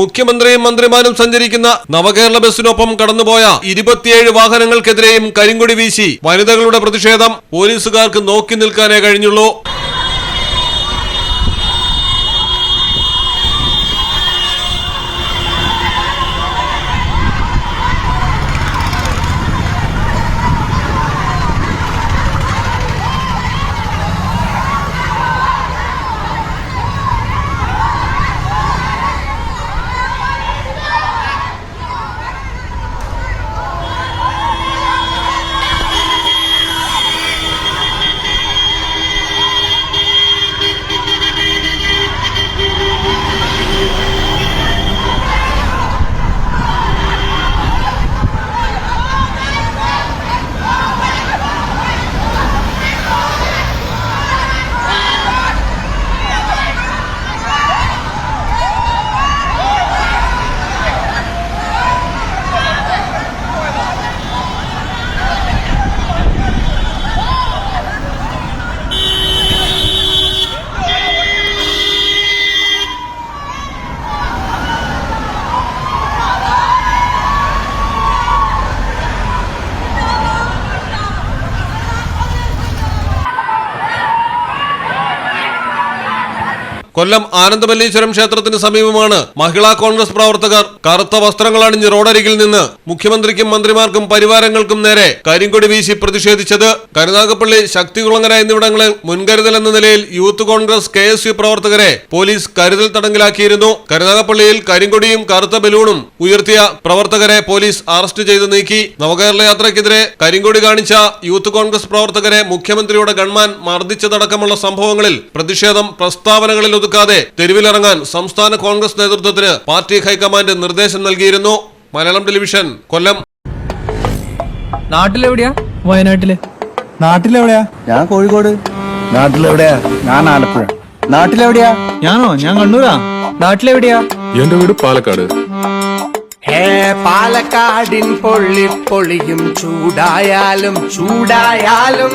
മുഖ്യമന്ത്രിയും മന്ത്രിമാരും സഞ്ചരിക്കുന്ന നവകേരള ബസ്സിനൊപ്പം കടന്നുപോയ ഇരുപത്തിയേഴ് വാഹനങ്ങൾക്കെതിരെയും കരിങ്കൊടി വീശി വനിതകളുടെ പ്രതിഷേധം പോലീസുകാർക്ക് നോക്കി നിൽക്കാനേ കഴിഞ്ഞുള്ളൂ. കൊല്ലം ആനന്ദമല്ലീശ്വരം ക്ഷേത്രത്തിന് സമീപമാണ് മഹിളാ കോൺഗ്രസ് പ്രവർത്തകർ കറുത്ത വസ്ത്രങ്ങൾ അണിഞ്ഞ് റോഡരികിൽ നിന്ന് മുഖ്യമന്ത്രിക്കും മന്ത്രിമാർക്കും പരിവാരങ്ങൾക്കും നേരെ കരിങ്കൊടി വീശി പ്രതിഷേധിച്ചത് കരുനാഗപ്പള്ളി ശക്തികുളങ്ങര എന്നിവിടങ്ങളിൽ മുൻകരുതൽ എന്ന നിലയിൽ യൂത്ത് കോൺഗ്രസ് കെ പ്രവർത്തകരെ പോലീസ് കരുതൽ തടങ്കിലാക്കിയിരുന്നു. കരുനാഗപ്പള്ളിയിൽ കരിങ്കൊടിയും കറുത്ത ബലൂണും ഉയർത്തിയ പ്രവർത്തകരെ പോലീസ് അറസ്റ്റ് ചെയ്ത് നീക്കി. നവകേരള യാത്രയ്ക്കെതിരെ കരിങ്കൊടി കാണിച്ച യൂത്ത് കോൺഗ്രസ് പ്രവർത്തകരെ മുഖ്യമന്ത്രിയുടെ ഗൺമാൻ മർദ്ദിച്ചതടക്കമുള്ള സംഭവങ്ങളിൽ പ്രതിഷേധം പ്രസ്താവനകളിൽ ഒതുക്കാതെ തെരുവിലിറങ്ങാൻ സംസ്ഥാന കോൺഗ്രസ് നേതൃത്വത്തിന് പാർട്ടി ഹൈക്കമാൻഡ് നിർദ്ദേശം നൽകിയിരുന്നു. മലയാളം ടെലിവിഷൻ കൊല്ലം. നാട്ടിലെവിടെയാ? വയനാട്ടിൽ. നാട്ടിലെവിടെയാ? ഞാൻ കോഴിക്കോട്. നാട്ടിലെവിടെയാ? ഞാൻ ആലപ്പുഴ. നാട്ടിലെവിടെയാ? ഞാനോ? ഞാൻ കണ്ണൂരാ. നാട്ടിലെവിടെയാ? എന്റെ വീട് പാലക്കാട്. ഹേ പാലക്കാടിൻ പൊള്ളി പൊളിയും ചൂടായാലും ചൂടായാലും